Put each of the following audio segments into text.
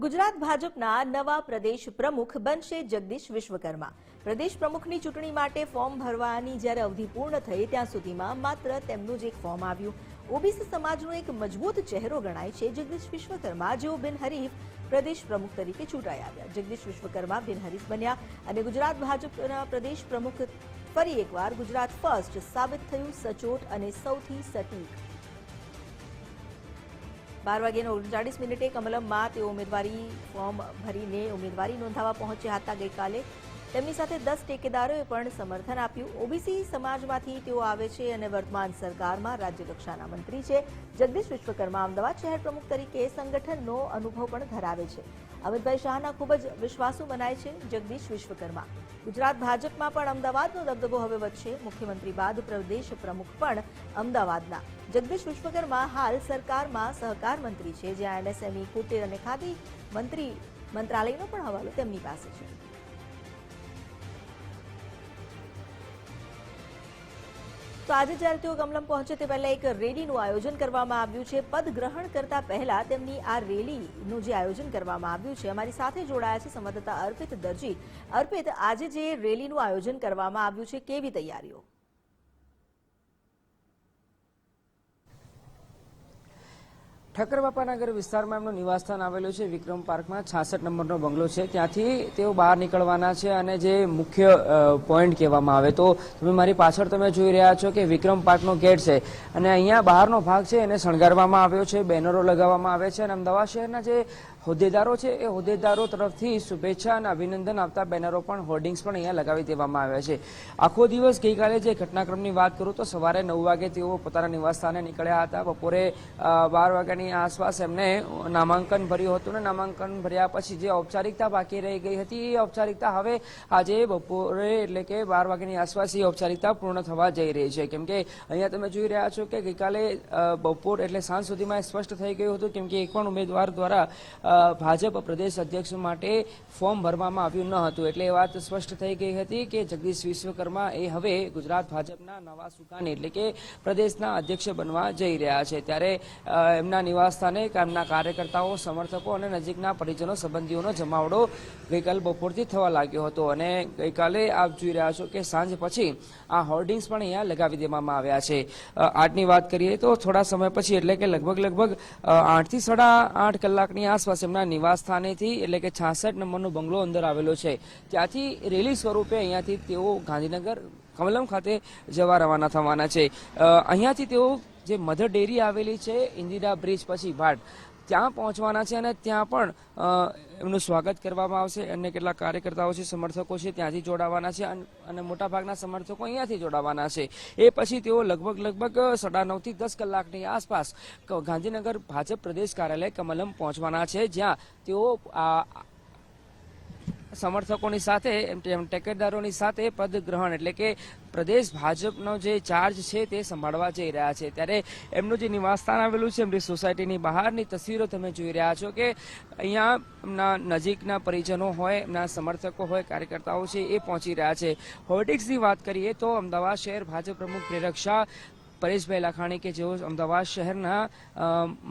ગુજરાત ભાજપના નવા પ્રદેશ પ્રમુખ બનશે જગદીશ વિશ્વકર્મા. પ્રદેશ પ્રમુખની ચૂંટણી માટે ફોર્મ ભરવાની જ્યારે અવધિ પૂર્ણ થઈ ત્યાં સુધીમાં માત્ર તેમનું જ એક ફોર્મ આવ્યું. ઓબીસી સમાજનો એક મજબૂત ચહેરો ગણાય છે. જગદીશ વિશ્વકર્મા જેઓ બિનહરીફ પ્રદેશ પ્રમુખ તરીકે ચૂંટાઈ આવ્યા. જગદીશ વિશ્વકર્મા બિનહરીફ બન્યા અને ગુજરાત ભાજપના પ્રદેશ પ્રમુખ ફરી એકવાર ગુજરાત ફર્સ્ટ સાબિત થયું સચોટ અને સૌથી સટીક બાર વાગ્યાને ઓગણચાળીસ મિનિટે કમલમમાં તેઓ ઉમેદવારી ફોર્મ ભરીને ઉમેદવારી નોંધાવવા પહોંચ્યા હતા ગઈકાલે. તેમની સાથે દસ ટેકેદારોએ પણ સમર્થન આપ્યું. ઓબીસી સમાજમાંથી તેઓ આવે છે અને વર્તમાન સરકારમાં રાજ્ય કક્ષાના મંત્રી છે. જગદીશ વિશ્વકર્મા અમદાવાદ શહેર પ્રમુખ તરીકે સંગઠનનો અનુભવ પણ ધરાવે છે. અમિતભાઈ શાહના ખૂબ જ વિશ્વાસુ મનાય છે જગદીશ વિશ્વકર્મા. ગુજરાત ભાજપમાં પણ અમદાવાદનો દબદબો હવે વધશે. મુખ્યમંત્રી બાદ પ્રદેશ પ્રમુખ પણ અમદાવાદના. જગદીશ વિશ્વકર્મા હાલ સરકારમાં સહકાર મંત્રી છે. જ્યાં એમએસએમઈ કુટીર અને ખાદી મંત્રી મંત્રાલયનો પણ હવાલો તેમની પાસે છે. તો આજે જ્યારે તેઓ કમલમ પહોંચે તે પહેલા એક રેલીનું આયોજન કરવામાં આવ્યું છે. પદ ગ્રહણ કરતા પહેલા તેમની આ રેલીનું જે આયોજન કરવામાં આવ્યું છે, અમારી સાથે જોડાયા છે સંવાદદાતા અર્પિત દરજી. અર્પિત, આજે જે રેલીનું આયોજન કરવામાં આવ્યું છે, કેવી તૈયારીઓ? ઠક્કર બાપાનગર વિસ્તારમાં એમનું નિવાસસ્થાન આવેલું છે. વિક્રમ પાર્કમાં છાસઠ નંબરનો બંગલો છે. ત્યાંથી તેઓ બહાર નીકળવાના છે અને જે મુખ્ય પોઈન્ટ કહેવામાં આવે. તો તમે મારી પાછળ તમે જોઈ રહ્યા છો કે વિક્રમ પાર્કનો ગેટ છે અને અહીંયા બહારનો ભાગ છે એને શણગારવામાં આવ્યો છે, બેનરો લગાવવામાં આવે છે અને અમદાવાદ શહેરના જે હોદ્દેદારો છે એ હોદ્દેદારો તરફથી શુભેચ્છા અને અભિનંદન આપતા બેનરો પણ, હોર્ડિંગ્સ પણ અહીંયા લગાવી દેવામાં આવ્યા છે. આખો દિવસ ગઈકાલે જે ઘટનાક્રમની વાત કરું તો સવારે નવ વાગે તેઓ પોતાના નિવાસસ્થાને નીકળ્યા હતા. બપોરે બાર બાર વાગ્યાની આસપાસ એમને નામાંકન ભર્યું હતું ને નામાંકન ભર્યા પછી જે ઔપચારિકતા બાકી રહી ગઈ હતી, એ ઔપચારિકતા હવે આજે બપોરે એટલે કે બાર વાગ્યાની આસપાસ એ ઔપચારિકતા પૂર્ણ થવા જઈ રહી છે. કેમ કે અહીંયા તમે જોઈ રહ્યા છો કે ગઈકાલે બપોર એટલે સાંજ સુધીમાં સ્પષ્ટ થઈ ગયું હતું, કેમ કે એક પણ ઉમેદવાર દ્વારા ભાજપ પ્રદેશ અધ્યક્ષ માટે ફોર્મ ભરવામાં આવ્યું ન હતું. એટલે એ વાત સ્પષ્ટ થઈ ગઈ હતી કે જગદીશ વિશ્વકર્મા એ હવે ગુજરાત ભાજપના નવા સુકાની એટલે કે પ્રદેશના અધ્યક્ષ બનવા જઈ રહ્યા છે. ત્યારે એમના નિવાસસ્થાને કામના કાર્યકર્તાઓ સમર્થકો અને નજીકના પરિજનો સંબંધીઓનો જમાવડો ગઈકાલે બપોરથી થવા લાગ્યો હતો અને ગઈકાલે આપ જોઈ રહ્યા છો કે સાંજ પછી આ હોર્ડિંગ્સ પણ અહીંયા લગાવી દેવામાં આવ્યા છે. અ, આજની વાત કરીએ તો થોડા સમય પછી એટલે કે લગભગ લગભગ આઠથી સાડા આઠ કલાકની આસપાસ એમના નિવાસ સ્થાનેથી એટલે કે છાસઠ નંબરનો બંગલો અંદર આવેલો છે. ત્યાંથી રેલી સ્વરૂપે અહીંયાથી તેઓ ગાંધીનગર કમલમ ખાતે જવા રવાના થવાના છે. અહીંયાથી તેઓ જે મધર ડેરી આવેલી છે, ઇન્દિરા બ્રિજ પછી ભાટ ત્યાં પહોંચવાના છે અને ત્યાં પણ એમનું સ્વાગત કરવામાં આવશે અને કેટલાક કાર્યકર્તાઓ છે, સમર્થકો છે, ત્યાંથી જોડાવાના છે અન- મોટાભાગના સમર્થકો અહીંયાથી જોડાવાના છે. એ પછી તેઓ લગભગ લગભગ સાડા નવથી દસ કલાકની આસપાસ ગાંધીનગર ભાજપ પ્રદેશ કાર્યાલય કમલમ પહોંચવાના છે, જ્યાં તેઓ સમર્થકોની સાથે, એમ ટેકેદારોની સાથે પદ ગ્રહણ એટલે કે પ્રદેશ ભાજપનો જે ચાર્જ છે તે સંભાળવા જઈ રહ્યા છે. ત્યારે એમનું જે નિવાસસ્થાન આવેલું છે, એમની સોસાયટીની બહારની તસવીરો તમે જોઈ રહ્યા છો કે અહીંયા એમના નજીકના પરિજનો હોય, એમના સમર્થકો હોય, કાર્યકર્તાઓ છે એ પહોંચી રહ્યા છે. હોર્ડિક્સની વાત કરીએ તો અમદાવાદ શહેર ભાજપ પ્રમુખ પ્રેરક શાહ પરેશભાઈ લાખાણી કે જેઓ અમદાવાદ શહેરના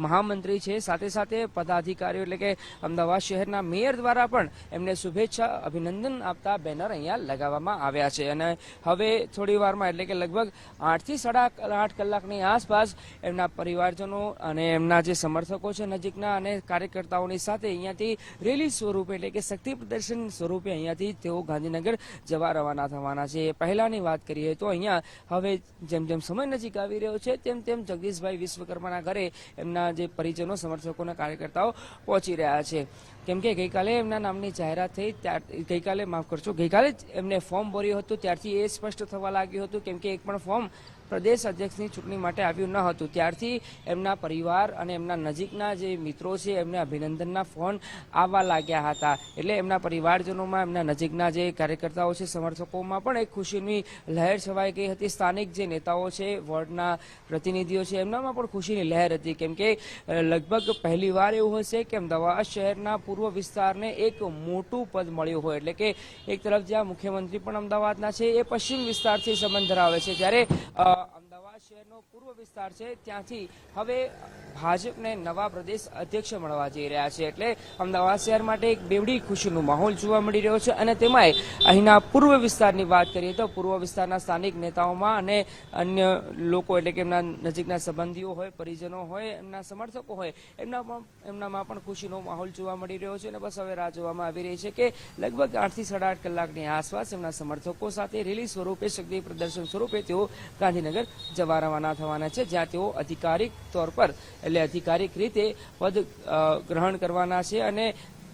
મહામંત્રી છે. સાથે સાથે પદાધિકારીઓ એટલે કે અમદાવાદ શહેરના મેયર દ્વારા પણ એમને શુભેચ્છા, અભિનંદન આપતા બેનર અહીંયા લગાવવામાં આવ્યા છે. અને હવે થોડી વારમાં એટલે કે લગભગ આઠથી સાડા આઠ કલાકની આસપાસ એમના પરિવારજનો અને એમના જે સમર્થકો છે નજીકના અને કાર્યકર્તાઓની સાથે અહીંયાથી રેલી સ્વરૂપે એટલે કે શક્તિ પ્રદર્શન સ્વરૂપે અહીંયાથી તેઓ ગાંધીનગર જવા રવાના થવાના છે. પહેલાની વાત કરીએ તો અહીંયા હવે જેમ જેમ સમય નજીક આવી રહ્યો છે. તેમ તેમ જગદીશભાઈ વિશ્વકર્માના ઘરે એમના જે પરિજનો, સમર્થકોના કાર્યકર્તાઓ પહોંચી રહ્યા છે. કેમ કે ગઈકાલે એમના નામની જાહેરાત થઈ, ત્યાર, ગઈકાલે, માફ કરશો ગઈકાલે જ એમને ફોર્મ ભર્યું હતું. ત્યારથી એ સ્પષ્ટ થવા લાગ્યું હતું કેમ કે એક પણ ફોર્મ પ્રદેશ અધ્યક્ષની ચૂંટણી માટે આવ્યું ન હતું. ત્યારથી એમના પરિવાર અને એમના નજીકના જે મિત્રો છે, એમને અભિનંદનના ફોન આવવા લાગ્યા હતા. એટલે એમના પરિવારજનોમાં, એમના નજીકના જે કાર્યકર્તાઓ છે, સમર્થકોમાં પણ એક ખુશીની લહેર છવાઈ ગઈ હતી. સ્થાનિક જે નેતાઓ છે વોર્ડના પ્રતિનિધિઓ છે. એમનામાં પણ ખુશીની લહેર હતી. કેમ કે લગભગ પહેલીવાર એવું હશે કે અમદાવાદ શહેરના પૂર્વ વિસ્તારને એક મોટું પદ મળ્યું હોય. એટલે કે એક તરફ જ્યાં મુખ્યમંત્રી પણ અમદાવાદના છે, એ પશ્ચિમ વિસ્તારથી સંબંધ ધરાવે છે. જ્યારે અમદાવાદ શહેરનો પૂર્વ વિસ્તાર છે, ત્યાંથી હવે ભાજપને નવા પ્રદેશ અધ્યક્ષ મળવા જઈ રહ્યા છે. એટલે અમદાવાદ શહેર માટે એક બેવડી ખુશીનો માહોલ જોવા મળી રહ્યો છે અને તેમાંય અહીંના પૂર્વ વિસ્તારની વાત કરીએ તો પૂર્વ વિસ્તારના સ્થાનિક નેતાઓમાં અને અન્ય લોકો એટલે કે એમના નજીકના સંબંધીઓ હોય, પરિજનો હોય, એમના સમર્થકો હોય એમના એમનામાં પણ ખુશીનો માહોલ જોવા મળી રહ્યો છે અને બસ હવે રાહ જોવામાં આવી રહી છે કે લગભગ આઠથી સાડા આઠ કલાકની આસપાસ એમના સમર્થકો સાથે રેલી સ્વરૂપે, શક્તિ પ્રદર્શન સ્વરૂપે તેઓ ગાંધીનગર જવા રવાના થવાના છે, જ્યાં તેઓ અધિકારિક તौर પર એટલે અધિકારિક રીતે પદ ગ્રહણ કરવાના છે અને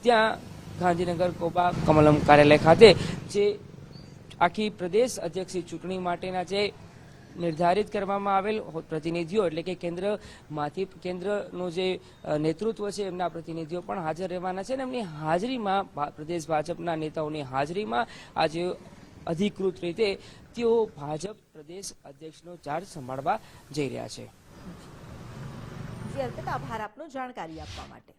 ત્યાં ગાંધીનગર કોબા કમલમ કાર્યાલય ખાતે જે આખી પ્રદેશ અધ્યક્ષની ચૂંટણી માટેના જે નિર્ધારિત કરવામાં આવેલ પ્રતિનિધિઓ એટલે કે કેન્દ્રમાંથી કેન્દ્રનું જે નેતૃત્વ છે એમના પ્રતિનિધિઓ પણ હાજર રહેવાના છે અને એમની હાજરીમાં પ્રદેશ ભાજપના નેતાઓની હાજરીમાં આજે અધિકૃત રીતે તેઓ ભાજપ પ્રદેશ અધ્યક્ષનો ચાર્જ સંભાળવા જઈ રહ્યા છે. જી આભાર આપનો જાણકારી આપવા માટે.